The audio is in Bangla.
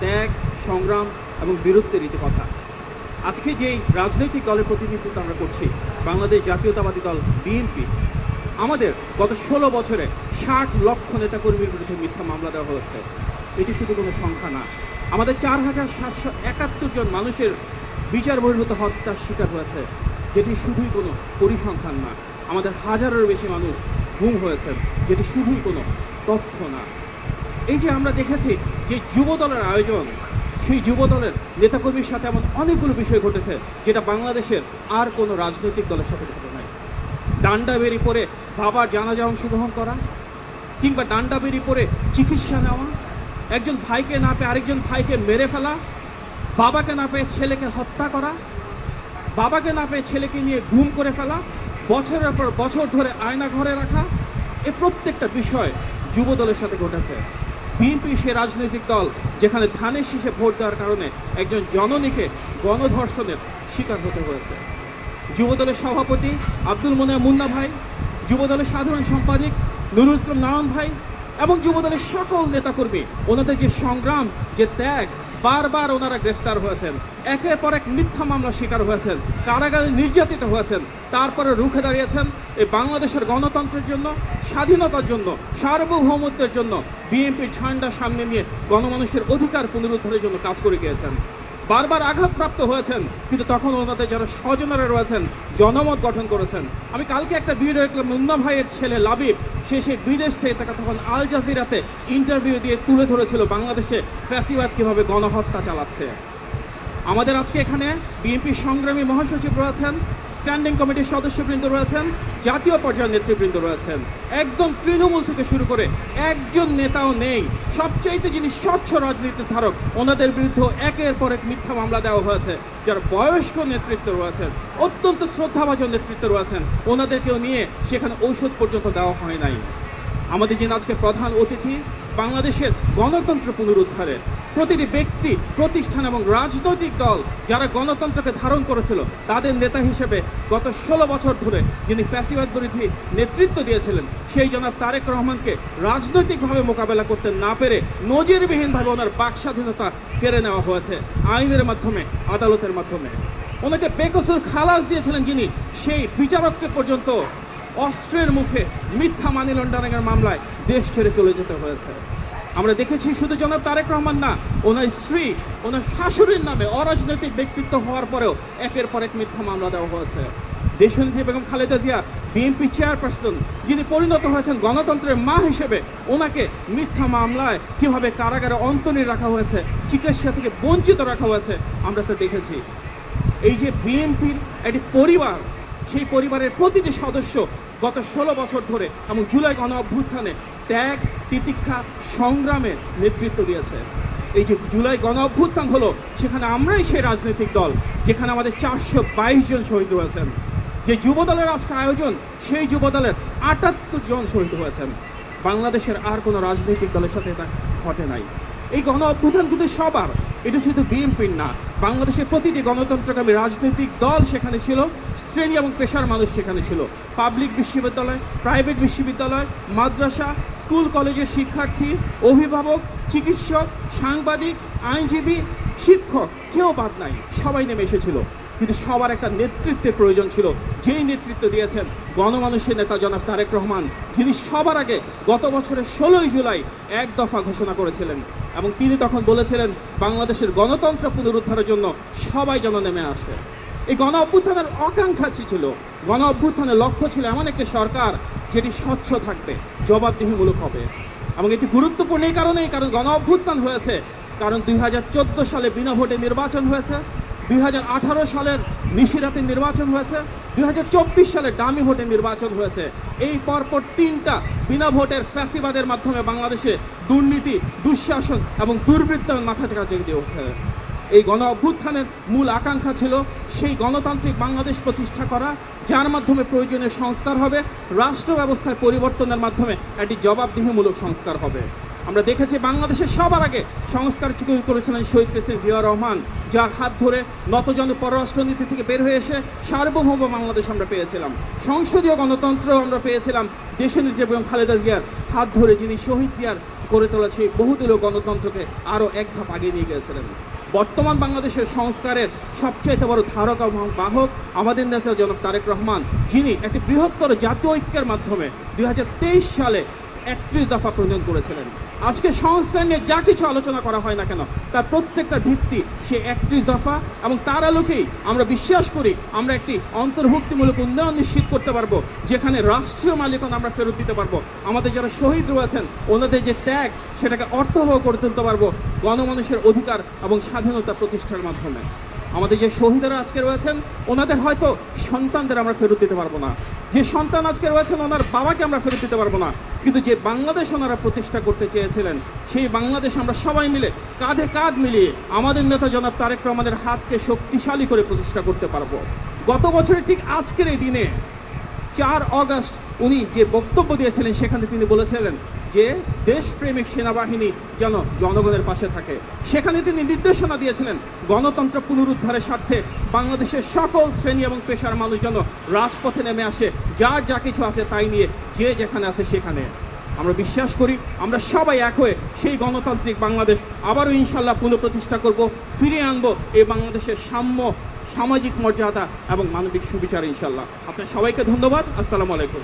ত্যাগ, সংগ্রাম এবং বীরত্বের রীতি কথা। আজকে যেই রাজনৈতিক দলের প্রতিনিধিত্ব আমরা করছি, বাংলাদেশ জাতীয়তাবাদী দল বিএনপি, আমাদের গত ষোলো বছরে ষাট লক্ষ নেতাকর্মীর বিরুদ্ধে মিথ্যা মামলা দেওয়া হয়েছে। এটি শুধু কোনো সংখ্যা না, আমাদের চার হাজার সাতশো একাত্তর জন মানুষের বিচার বহির্ভূত হত্যার শিকার হয়েছে, যেটি শুধুই কোনো পরিসংখ্যান না, আমাদের হাজারেরও বেশি মানুষ গুম হয়েছেন, যেটি শুধুই কোনো তথ্য না। এই যে আমরা দেখেছি যে যুব দলের আয়োজন, সেই যুব দলের নেতাকর্মীর সাথে এমন অনেকগুলো বিষয় ঘটেছে যেটা বাংলাদেশের আর কোনো রাজনৈতিক দলের সাথে ঘটে নাই। ডান্ডা বেরি পরে বাবার জানাজা অংশগ্রহণ করা, কিংবা ডান্ডা বেরি পরে চিকিৎসা নেওয়া, একজন ভাইকে না পেয়ে আরেকজন ভাইকে মেরে ফেলা, বাবাকে না পেয়ে ছেলেকে হত্যা করা, বাবাকে না পেয়ে ছেলেকে নিয়ে ঘুম করে ফেলা, বছরের পর বছর ধরে আয়না ঘরে রাখা, এ প্রত্যেকটা বিষয় যুব দলের সাথে ঘটেছে। বিএনপি সে রাজনৈতিক দল যেখানে ধানের শীষে ভোট দেওয়ার কারণে একজন জননীকে গণধর্ষণের শিকার হতে হয়েছে। যুবদলের সভাপতি আব্দুল মোনা মুন্না ভাই, যুবদলের সাধারণ সম্পাদক নুরুল ইসলাম নারায়ণ ভাই এবং যুবদলের সকল নেতাকর্মী, ওনাদের যে সংগ্রাম, যে ত্যাগ বারবার ওনারা গ্রেফতার হয়েছেন। একের পর এক মিথ্যা মামলার শিকার হয়েছেন। কারাগারে নির্যাতিত হয়েছেন। তারপরে রুখে দাঁড়িয়েছেন এই বাংলাদেশের গণতন্ত্রের জন্য, স্বাধীনতার জন্য, সার্বভৌমত্বের জন্য। বিএনপির ঝান্ডা সামনে নিয়ে গণমানুষের অধিকার পুনরুদ্ধারের জন্য কাজ করে গিয়েছেন। বারবার আঘাতপ্রাপ্ত হয়েছেন, কিন্তু তখন ওনাদের যারা স্বজনেরা রয়েছেন, জনমত গঠন করেছেন। আমি কালকে একটা ভিডিও দেখলাম, মুন্না ভাইয়ের ছেলে লাবিব, সে সে বিদেশ থেকে তাকে তখন আল জাজিরাতে ইন্টারভিউ দিয়ে তুলে ধরেছিল বাংলাদেশে ফ্যাসিবাদ কীভাবে গণহত্যা চালাচ্ছে। আমাদের আজকে এখানে বিএনপি সংগ্রামী মহাসচিব রয়েছেন স্ট্যান্ডিং কমিটির সদস্যবৃন্দ রয়েছেন, জাতীয় পর্যায়ের নেতৃবৃন্দ রয়েছেন। একদম তৃণমূল থেকে শুরু করে একজন নেতাও নেই। সবচাইতে যিনি স্বচ্ছ রাজনীতির ধারক, ওনাদের বিরুদ্ধে একের পর এক মিথ্যা মামলা দেওয়া হয়েছে। যার বয়স্ক নেতৃত্ব রয়েছেন, অত্যন্ত শ্রদ্ধাভাজন নেতৃত্ব রয়েছেন, ওনাদেরকেও নিয়ে সেখানে ঔষধ পর্যন্ত দেওয়া হয় নাই। আমাদের যিনি আজকে প্রধান অতিথি, বাংলাদেশের গণতন্ত্র পুনরুদ্ধারে। প্রতিটি ব্যক্তি, প্রতিষ্ঠান এবং রাজনৈতিক দল যারা গণতন্ত্রকে ধারণ করেছিল, তাদের নেতা হিসেবে গত ষোলো বছর ধরে যিনি ফ্যাসিবাদ বিরোধী নেতৃত্ব দিয়েছিলেন, সেই জনাব তারেক রহমানকে রাজনৈতিকভাবে মোকাবেলা করতে না পেরে নজিরবিহীনভাবে ওনার বাক স্বাধীনতা কেড়ে নেওয়া হয়েছে আইনের মাধ্যমে, আদালতের মাধ্যমে। ওনাকে বেকসুর খালাস দিয়েছিলেন যিনি সেই বিচারককে পর্যন্ত অস্ত্রের মুখে মিথ্যা মানি লন্ডারিংয়ের মামলায় দেশ ছেড়ে চলে যেতে হয়েছে। আমরা দেখেছি শুধু জনাব তারেক রহমান না, ওনার স্ত্রী, ওনার শাশুড়ির নামে অরাজনৈতিক ব্যক্তিত্ব হওয়ার পরেও একের পর এক মিথ্যা মামলা দেওয়া হয়েছে। দেশনেত্রী বেগম খালেদা জিয়া, বিএনপি চেয়ারপারসন, যিনি পরিণত হয়েছেন গণতন্ত্রের মা হিসেবে, ওনাকে মিথ্যা মামলায় কীভাবে কারাগারে অন্তরীণ রাখা হয়েছে, চিকিৎসা থেকে বঞ্চিত রাখা হয়েছে, আমরা তো দেখেছি। এই যে বিএনপির একটি পরিবার, সেই পরিবারের প্রতিটি সদস্য গত ষোলো বছর ধরে এবং জুলাই গণ অভ্যুত্থানে ত্যাগ, তিতিক্ষা, সংগ্রামে নেতৃত্ব দিয়েছে। এই যে জুলাই গণ অভ্যুত্থান হলো, সেখানে আমরাই সেই রাজনৈতিক দল, যেখানে আমাদের চারশো বাইশ জন শহীদ হয়েছেন। যে যুব দলের আজকে আয়োজন, সেই যুব দলের আটাত্তর জন শহীদ হয়েছেন। বাংলাদেশের আর কোনো রাজনৈতিক দলের সাথে এটা ঘটে নাই। এই গণ অভ্যুত্থান কিন্তু সবার এটা শুধু বিএনপির না, বাংলাদেশের প্রতিটি গণতন্ত্রকামী রাজনৈতিক দল সেখানে ছিল, শ্রেণি এবং পেশার মানুষ সেখানে ছিল। পাবলিক বিশ্ববিদ্যালয়, প্রাইভেট বিশ্ববিদ্যালয়, মাদ্রাসা, স্কুল, কলেজের শিক্ষার্থী, অভিভাবক, চিকিৎসক, সাংবাদিক, আইনজীবী শিক্ষক, কেউ বাদ নাই, সবাই নেমে এসেছিল। কিন্তু সবার একটা নেতৃত্বের প্রয়োজন ছিল। যেই নেতৃত্ব দিয়েছেন গণমানুষের নেতা জনাব তারেক রহমান, যিনি সবার আগে গত বছরের ষোলোই জুলাই এক দফা ঘোষণা করেছিলেন। এবং তিনি তখন বলেছিলেন, বাংলাদেশের গণতন্ত্র পুনরুদ্ধারের জন্য সবাই যেন নেমে আসে। এই গণ অভ্যুত্থানের আকাঙ্ক্ষা ছিল? গণ অভ্যুত্থানের লক্ষ্য ছিল এমন একটি সরকার যেটি স্বচ্ছ থাকবে, জবাবদিহিমূলক হবে। এবং এটি গুরুত্বপূর্ণ এই কারণেই কারণ গণ অভ্যুত্থান হয়েছে কারণ দুই হাজার চোদ্দ সালে বিনা ভোটে নির্বাচন হয়েছে, দুই হাজার আঠারো সালের নিশিরাতে নির্বাচন হয়েছে, দুই হাজার চব্বিশ সালে ডামি ভোটে নির্বাচন হয়েছে। এই পরপর তিনটা বিনা ভোটের ফ্যাসিবাদের মাধ্যমে বাংলাদেশে দুর্নীতি, দুঃশাসন এবং দুর্বৃত্তায়ন মাথা থেকে জেগে ওঠে এই গণ অভ্যুত্থানের মূল আকাঙ্ক্ষা ছিল সেই গণতান্ত্রিক বাংলাদেশ প্রতিষ্ঠা করা, যার মাধ্যমে প্রয়োজনীয় সংস্কার হবে রাষ্ট্র ব্যবস্থায় পরিবর্তনের মাধ্যমে একটি জবাবদিহিমূলক সংস্কার হবে। আমরা দেখেছি বাংলাদেশের সবার আগে সংস্কার করেছিলেন শহীদ প্রেসিডেন্ট জিয়া রহমান, যার হাত ধরে নতজন পররাষ্ট্রনীতি থেকে বের হয়ে এসে সার্বভৌম বাংলাদেশ আমরা পেয়েছিলাম। সংসদীয় গণতন্ত্র আমরা পেয়েছিলাম। দেশনেত্রী এবং খালেদা জিয়ার হাত ধরে যিনি শহীদ জিয়ার করে তোলা সেই বহুদলীয় গণতন্ত্রকে আরও এক ধাপ আগে নিয়ে গিয়েছিলেন। বর্তমান বাংলাদেশের সংস্কারের সবচেয়ে বড় ধারক এবং বাহক আমাদের নেতা জনক তারেক রহমান, যিনি একটি বৃহত্তর জাতীয় ঐক্যের মাধ্যমে দুই হাজার তেইশ সালে একত্রিশ দফা প্রয়োজন করেছিলেন। আজকে সংস্কার নিয়ে যা কিছু আলোচনা করা হয় না কেন, তার প্রত্যেকটা ভিত্তি সে একত্রিশ দফা এবং তার আলোকেই আমরা বিশ্বাস করি আমরা একটি অন্তর্ভুক্তিমূলক উন্নয়ন নিশ্চিত করতে পারব, যেখানে রাষ্ট্রীয় মালিকানা আমরা ফেরত দিতে পারব। আমাদের যারা শহীদ রয়েছেন, ওনাদের যে ত্যাগ, সেটাকে অর্থবহ করে তুলতে পারব গণমানুষের অধিকার এবং স্বাধীনতা প্রতিষ্ঠার মাধ্যমে। আমাদের যে শহীদেরা আজকে রয়েছেন, ওনাদের হয়তো সন্তানদের আমরা ফেরত দিতে পারব না। যে সন্তান আজকে রয়েছেন, ওনার বাবাকে আমরা ফেরত দিতে পারব না। কিন্তু যে বাংলাদেশ ওনারা প্রতিষ্ঠা করতে চেয়েছিলেন, সেই বাংলাদেশ আমরা সবাই মিলে, কাঁধে কাঁধ মিলিয়ে আমাদের নেতা জনাব তারেক আমাদের হাতকে শক্তিশালী করে প্রতিষ্ঠা করতে পারব। গত বছরের ঠিক আজকের এই দিনে চার অগস্ট উনি যে বক্তব্য দিয়েছিলেন, সেখানে তিনি বলেছিলেন যে দেশপ্রেমিক সেনাবাহিনী যেন জনগণের পাশে থাকে। সেখানে তিনি নির্দেশনা দিয়েছিলেন গণতন্ত্র পুনরুদ্ধারের স্বার্থে বাংলাদেশের সকল শ্রেণি এবং পেশার মানুষ যেন রাজপথে নেমে আসে, যার যা কিছু আছে তাই নিয়ে যে যেখানে আছে সেখানে। আমরা বিশ্বাস করি, আমরা সবাই এক হয়ে সেই গণতান্ত্রিক বাংলাদেশ আবারও ইনশাল্লাহ পুনঃপ্রতিষ্ঠা করব, ফিরিয়ে আনব, এই বাংলাদেশের সাম্য সামাজিক মর্যাদা এবং মানবিক সুবিচার ইনশাল্লাহ আপনার সবাইকে ধন্যবাদ। আসসালামু আলাইকুম।